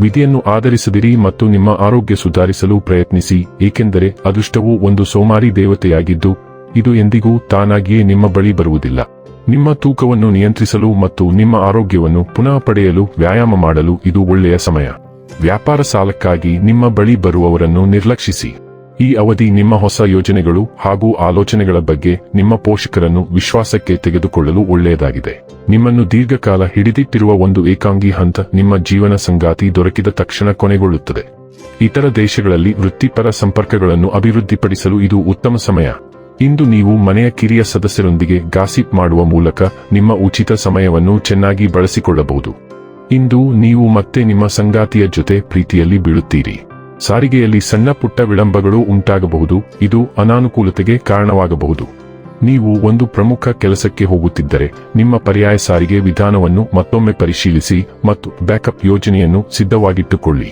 ವಿಧಿಯನ್ನು ಆಧರಿಸದಿರಿ ಮತ್ತು ನಿಮ್ಮ ಆರೋಗ್ಯ ಸುಧಾರಿಸಲು ಪ್ರಯತ್ನಿಸಿ, ಏಕೆಂದರೆ ಅದೃಷ್ಟವು ಒಂದು ಸೋಮಾರಿ ದೇವತೆಯಾಗಿದ್ದು, ಇದು ಎಂದಿಗೂ ತಾನಾಗಿಯೇ ನಿಮ್ಮ ಬಳಿ ಬರುವುದಿಲ್ಲ. ನಿಮ್ಮ ತೂಕವನ್ನು ನಿಯಂತ್ರಿಸಲು ಮತ್ತು ನಿಮ್ಮ ಆರೋಗ್ಯವನ್ನು ಪುನಃ ಪಡೆಯಲು ವ್ಯಾಯಾಮ ಮಾಡಲು ಇದು ಒಳ್ಳೆಯ ಸಮಯ. ವ್ಯಾಪಾರ ಸಾಲಕ್ಕಾಗಿ ನಿಮ್ಮ ಬಳಿ ಬರುವವರನ್ನು ನಿರ್ಲಕ್ಷಿಸಿ. ಈ ಅವಧಿ ನಿಮ್ಮ ಹೊಸ ಯೋಜನೆಗಳು ಹಾಗೂ ಆಲೋಚನೆಗಳ ಬಗ್ಗೆ ನಿಮ್ಮ ಪೋಷಕರನ್ನು ವಿಶ್ವಾಸಕ್ಕೆ ತೆಗೆದುಕೊಳ್ಳಲು ಒಳ್ಳೆಯದಾಗಿದೆ. ನಿಮ್ಮನ್ನು ದೀರ್ಘಕಾಲ ಹಿಡಿದಿಟ್ಟಿರುವ ಒಂದು ಏಕಾಂಗಿ ಹಂತ ನಿಮ್ಮ ಜೀವನ ಸಂಗಾತಿ ದೊರಕಿದ ತಕ್ಷಣ ಕೊನೆಗೊಳ್ಳುತ್ತದೆ. ಇತರ ದೇಶಗಳಲ್ಲಿ ವೃತ್ತಿಪರ ಸಂಪರ್ಕಗಳನ್ನು ಅಭಿವೃದ್ಧಿಪಡಿಸಲು ಇದು ಉತ್ತಮ ಸಮಯ. ಇಂದು ನೀವು ಮನೆಯ ಕಿರಿಯ ಸದಸ್ಯರೊಂದಿಗೆ ಗಾಸಿಪ್ ಮಾಡುವ ಮೂಲಕ ನಿಮ್ಮ ಉಚಿತ ಸಮಯವನ್ನು ಚೆನ್ನಾಗಿ ಬಳಸಿಕೊಳ್ಳಬಹುದು. ಇಂದು ನೀವು ಮತ್ತೆ ನಿಮ್ಮ ಸಂಗಾತಿಯ ಜೊತೆ ಪ್ರೀತಿಯಲ್ಲಿ ಬೀಳುತ್ತೀರಿ. ಸಾರಿಗೆಯಲ್ಲಿ ಸಣ್ಣ ಪುಟ್ಟ ವಿಳಂಬಗಳು ಉಂಟಾಗಬಹುದು, ಇದು ಅನಾನುಕೂಲತೆಗೆ ಕಾರಣವಾಗಬಹುದು. ನೀವು ಒಂದು ಪ್ರಮುಖ ಕೆಲಸಕ್ಕೆ ಹೋಗುತ್ತಿದ್ದರೆ, ನಿಮ್ಮ ಪರ್ಯಾಯ ಸಾರಿಗೆ ವಿಧಾನವನ್ನು ಮತ್ತೊಮ್ಮೆ ಪರಿಶೀಲಿಸಿ ಮತ್ತು ಬ್ಯಾಕಪ್ ಯೋಜನೆಯನ್ನು ಸಿದ್ಧವಾಗಿಟ್ಟುಕೊಳ್ಳಿ.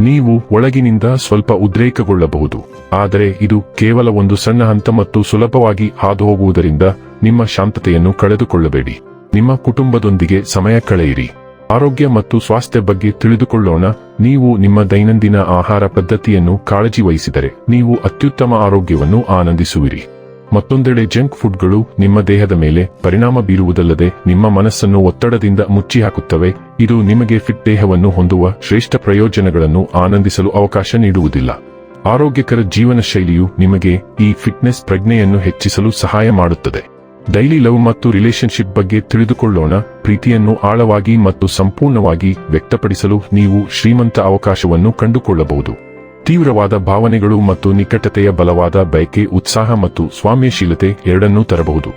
ನೀವು ಒಳಗಿನಿಂದ ಸ್ವಲ್ಪ ಉದ್ರೇಕಗೊಳ್ಳಬಹುದು, ಆದರೆ ಇದು ಕೇವಲ ಒಂದು ಸಣ್ಣ ಹಂತ ಮತ್ತು ಸುಲಭವಾಗಿ ಹಾದುಹೋಗುವುದರಿಂದ ನಿಮ್ಮ ಶಾಂತತೆಯನ್ನು ಕಳೆದುಕೊಳ್ಳಬೇಡಿ. ನಿಮ್ಮ ಕುಟುಂಬದೊಂದಿಗೆ ಸಮಯ ಕಳೆಯಿರಿ. ಆರೋಗ್ಯ ಮತ್ತು ಸ್ವಾಸ್ಥ್ಯ ಬಗ್ಗೆ ತಿಳಿದುಕೊಳ್ಳೋಣ. ನೀವು ನಿಮ್ಮ ದೈನಂದಿನ ಆಹಾರ ಪದ್ಧತಿಯನ್ನು ಕಾಳಜಿ ವಹಿಸಿದರೆ ನೀವು ಅತ್ಯುತ್ತಮ ಆರೋಗ್ಯವನ್ನು ಆನಂದಿಸುವಿರಿ. ಮತ್ತೊಂದೆಡೆ ಜಂಕ್ ಫುಡ್ಗಳು ನಿಮ್ಮ ದೇಹದ ಮೇಲೆ ಪರಿಣಾಮ ಬೀರುವುದಲ್ಲದೆ ನಿಮ್ಮ ಮನಸ್ಸನ್ನು ಒತ್ತಡದಿಂದ ಮುಚ್ಚಿಹಾಕುತ್ತವೆ. ಇದು ನಿಮಗೆ ಫಿಟ್ ದೇಹವನ್ನು ಹೊಂದುವ ಶ್ರೇಷ್ಠ ಪ್ರಯೋಜನಗಳನ್ನು ಆನಂದಿಸಲು ಅವಕಾಶ ನೀಡುವುದಿಲ್ಲ. ಆರೋಗ್ಯಕರ ಜೀವನ ಶೈಲಿಯು ನಿಮಗೆ ಈ ಫಿಟ್ನೆಸ್ ಪ್ರಜ್ಞೆಯನ್ನು ಹೆಚ್ಚಿಸಲು ಸಹಾಯ ಮಾಡುತ್ತದೆ. ಡೈಲಿ ಲವ್ ಮತ್ತು ರಿಲೇಶನ್ಶಿಪ್ ಬಗ್ಗೆ ತಿಳಿದುಕೊಳ್ಳೋಣ, ಪ್ರೀತಿಯನ್ನು ಆಳವಾಗಿ ಮತ್ತು ಸಂಪೂರ್ಣವಾಗಿ ವ್ಯಕ್ತಪಡಿಸಲು ನೀವು ಶ್ರೀಮಂತ ಅವಕಾಶವನ್ನು ಕಂಡುಕೊಳ್ಳಬಹುದು. ತೀವ್ರವಾದ ಭಾವನೆಗಳು ಮತ್ತು ನಿಕಟತೆಯ ಬಲವಾದ ಬಯಕೆ, ಉತ್ಸಾಹ ಮತ್ತು ಸ್ವಾಮ್ಯಶೀಲತೆ ಎರಡನ್ನೂ ತರಬಹುದು.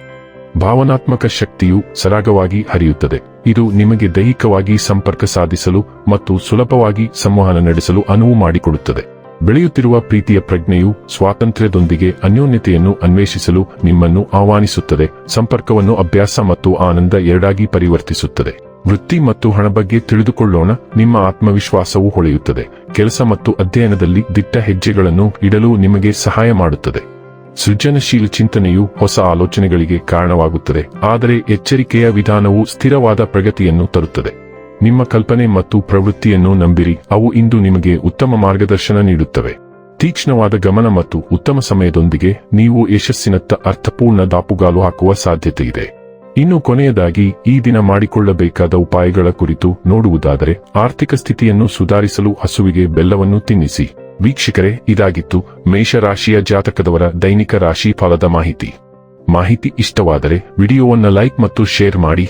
ಭಾವನಾತ್ಮಕ ಶಕ್ತಿಯು ಸರಾಗವಾಗಿ ಹರಿಯುತ್ತದೆ. ಇದು ನಿಮಗೆ ದೈಹಿಕವಾಗಿ ಸಂಪರ್ಕ ಸಾಧಿಸಲು ಮತ್ತು ಸುಲಭವಾಗಿ ಸಂವಹನ ನಡೆಸಲು ಅನುವು ಮಾಡಿಕೊಡುತ್ತದೆ. ಬೆಳೆಯುತ್ತಿರುವ ಪ್ರೀತಿಯ ಪ್ರಜ್ಞೆಯು ಸ್ವಾತಂತ್ರ್ಯದೊಂದಿಗೆ ಅನ್ಯೋನ್ಯತೆಯನ್ನು ಅನ್ವೇಷಿಸಲು ನಿಮ್ಮನ್ನು ಆಹ್ವಾನಿಸುತ್ತದೆ. ಸಂಪರ್ಕವನ್ನು ಅಭ್ಯಾಸ ಮತ್ತು ಆನಂದ ಎರಡಾಗಿ ಪರಿವರ್ತಿಸುತ್ತದೆ. ವೃತ್ತಿ ಮತ್ತು ಹಣ ಬಗ್ಗೆ ತಿಳಿದುಕೊಳ್ಳೋಣ. ನಿಮ್ಮ ಆತ್ಮವಿಶ್ವಾಸವು ಹೊಳೆಯುತ್ತದೆ. ಕೆಲಸ ಮತ್ತು ಅಧ್ಯಯನದಲ್ಲಿ ದಿಟ್ಟ ಹೆಜ್ಜೆಗಳನ್ನು ಇಡಲು ನಿಮಗೆ ಸಹಾಯ ಮಾಡುತ್ತದೆ. ಸೃಜನಶೀಲ ಚಿಂತನೆಯು ಹೊಸ ಆಲೋಚನೆಗಳಿಗೆ ಕಾರಣವಾಗುತ್ತದೆ. ಆದರೆ ಎಚ್ಚರಿಕೆಯ ವಿಧಾನವು ಸ್ಥಿರವಾದ ಪ್ರಗತಿಯನ್ನು ತರುತ್ತದೆ. ನಿಮ್ಮ ಕಲ್ಪನೆ ಮತ್ತು ಪ್ರವೃತ್ತಿಯನ್ನು ನಂಬಿರಿ. ಅವು ಇಂದು ನಿಮಗೆ ಉತ್ತಮ ಮಾರ್ಗದರ್ಶನ ನೀಡುತ್ತವೆ. ತೀಕ್ಷ್ಣವಾದ ಗಮನ ಮತ್ತು ಉತ್ತಮ ಸಮಯದೊಂದಿಗೆ ನೀವು ಯಶಸ್ಸಿನತ್ತ ಅರ್ಥಪೂರ್ಣ ದಾಪುಗಾಲು ಹಾಕುವ ಸಾಧ್ಯತೆ ಇದೆ. ಇನ್ನು ಕೊನೆಯದಾಗಿ, ಈ ದಿನ ಮಾಡಿಕೊಳ್ಳಬೇಕಾದ ಉಪಾಯಗಳ ಕುರಿತು ನೋಡುವುದಾದರೆ, ಆರ್ಥಿಕ ಸ್ಥಿತಿಯನ್ನು ಸುಧಾರಿಸಲು ಹಸುವಿಗೆ ಬೆಲ್ಲವನ್ನು ತಿನ್ನಿಸಿ. ವೀಕ್ಷಕರೇ, ಇದಾಗಿತ್ತು ಮೇಷರಾಶಿಯ ಜಾತಕದವರ ದೈನಿಕ ರಾಶಿ ಫಲದ ಮಾಹಿತಿ. ಮಾಹಿತಿ ಇಷ್ಟವಾದರೆ, ವಿಡಿಯೋವನ್ನು ಲೈಕ್ ಮತ್ತು ಶೇರ್ ಮಾಡಿ.